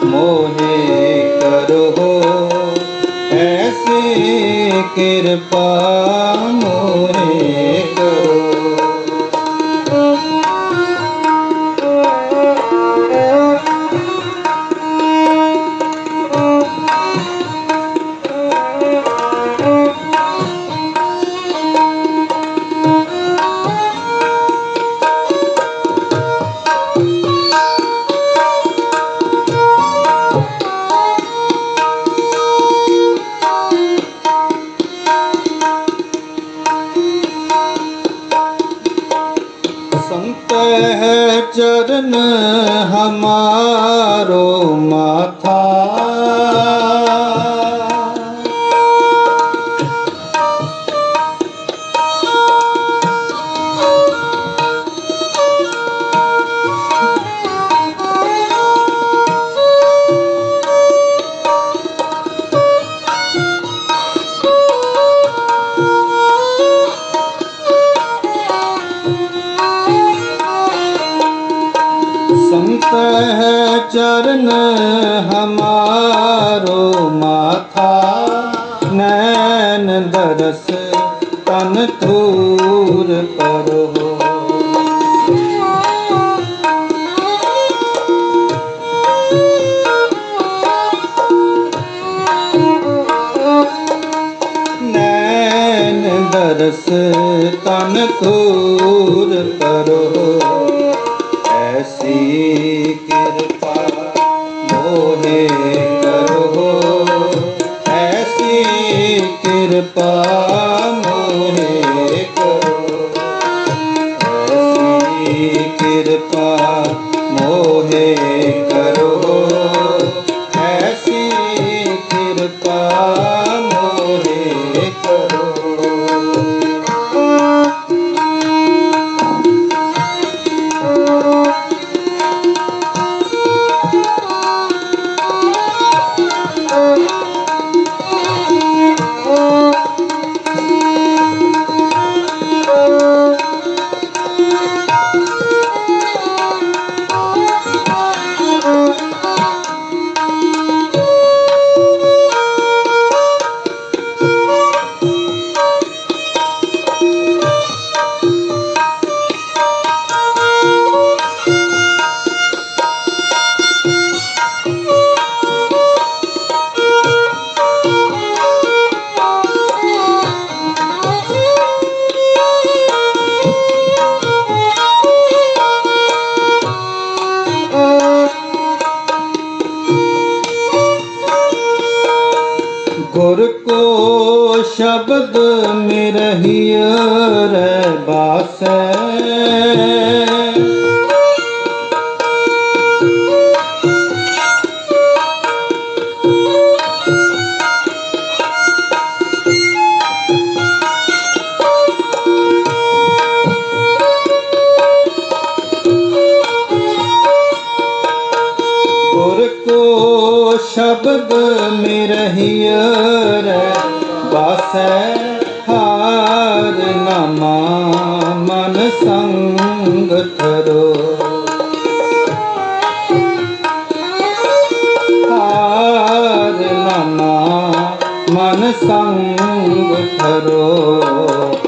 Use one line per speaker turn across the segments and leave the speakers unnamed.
मोहे करो ऐसी कृपा चरण हमारो माथा न हमारो माथा नैन दरस तन थूर पर। नैन दरस तन ख करो ऐसी Thank you. ਮਿਰਹਿ ਰਹਿ ਬਾਸੈ ਕੋ ਸ਼ਬਦ ਮਿਰਹਿ ਰਹਿ ਬਾਸੈ મારા મન સંગ કરો મન સંગ કરો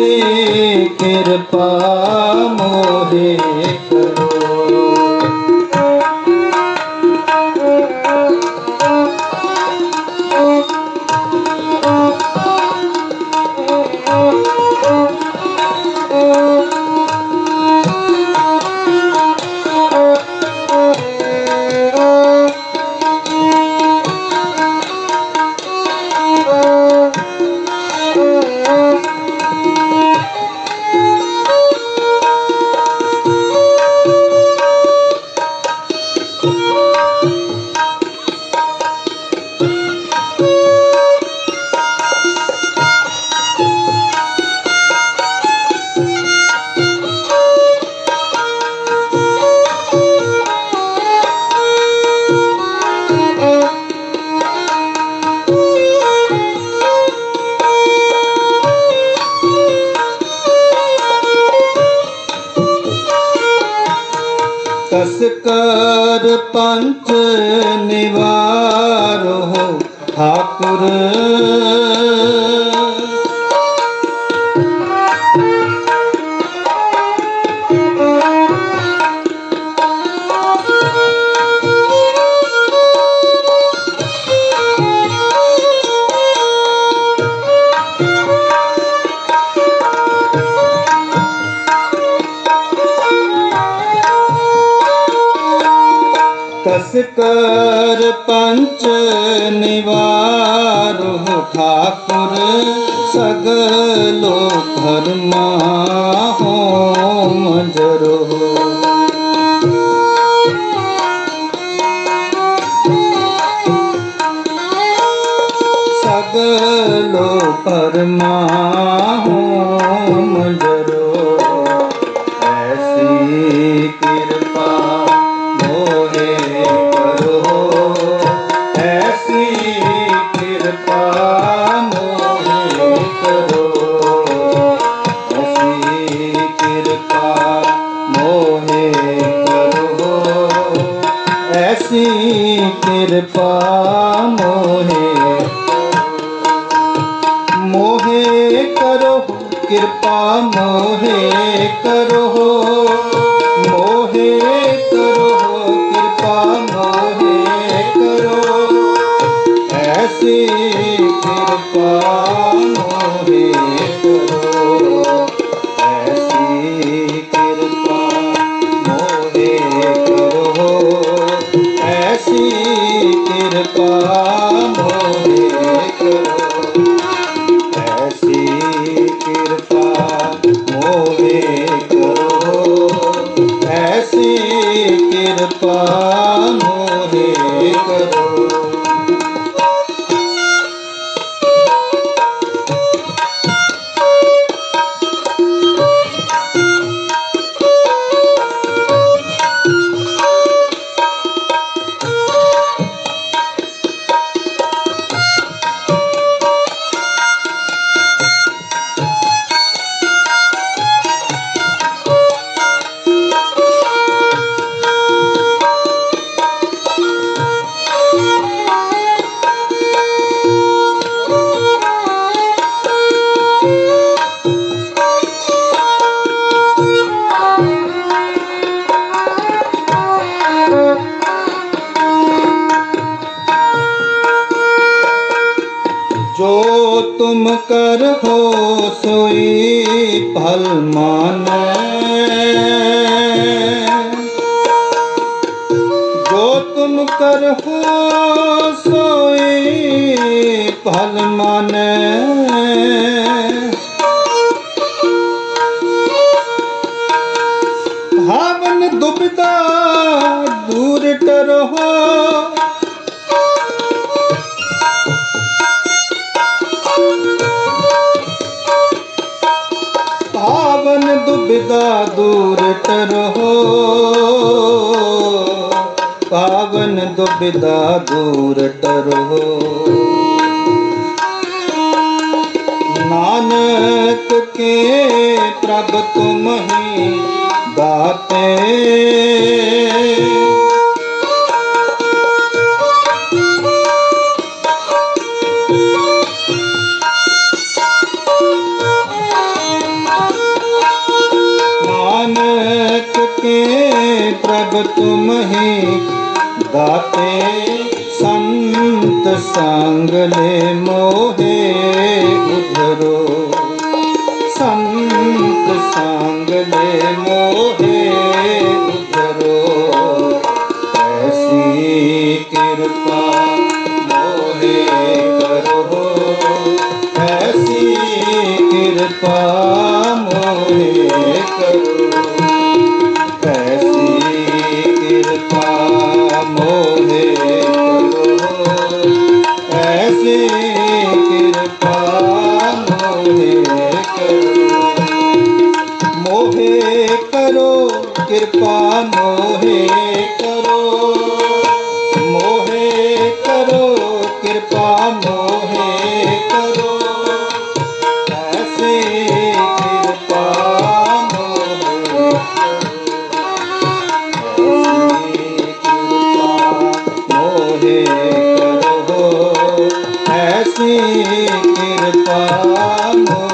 ਐਸੀ ਕਿਰਪਾ ਮੋਹਿ ਕਸ ਕਰ ਪੰਚ ਨਿਵਾਰੋ ਠਾਕੁਰ ਕਰ ਪੰਚ ਨਿਵਾਰੋ ਠਾਕੁਰ ਸਗਲੋ ਧਰਮਾ ਹੋਮ ਜਰੋ ਸਗਲੋ ਪਰਮਾ ਕਿਰਪਾ ਮੋਹੇ। ਮੋਹੇ ਕਰੋ ਕਿਰਪਾ ਮੋਹੇ ਕਰੋ। ਐਸੀ ਕਿਰਪਾ ਮੋਵੇ ਕਰੋ ਭਲ ਮਾਨੈ। ਜੋ ਤੁਮ ਕਰ ਸੋਈ ਭਲ ਮਾਨੈ। ਭਾਵਨ ਦੁਬਿਧਾ ਦੂਰ ਟਰੋ ਦੁਬਿਧਾ ਦੂਰ ਟਰੋ ਪਾਵਨ ਦੁਬਿਦਾ ਦੂਰ ਟਰੋ ਨਾਨਕ ਕੇ ਪ੍ਰਭ ਤੁਮ ਹੀ ਦਾਤੇ ਸੰਗ ਲੈ ਮੋਹੇ ਉਧਰੋ। ਸੰਤ ਸੰਗ ਲੈ ਮੋਹੇ ਉਧਰੋ। ਐਸੀ ਕਿਰਪਾ ਮੋਹੇ ਕਰੋ। ਐਸੀ ਕਿਰਪਾ ਮੋਹੇ ਕਰੋ। কৃপা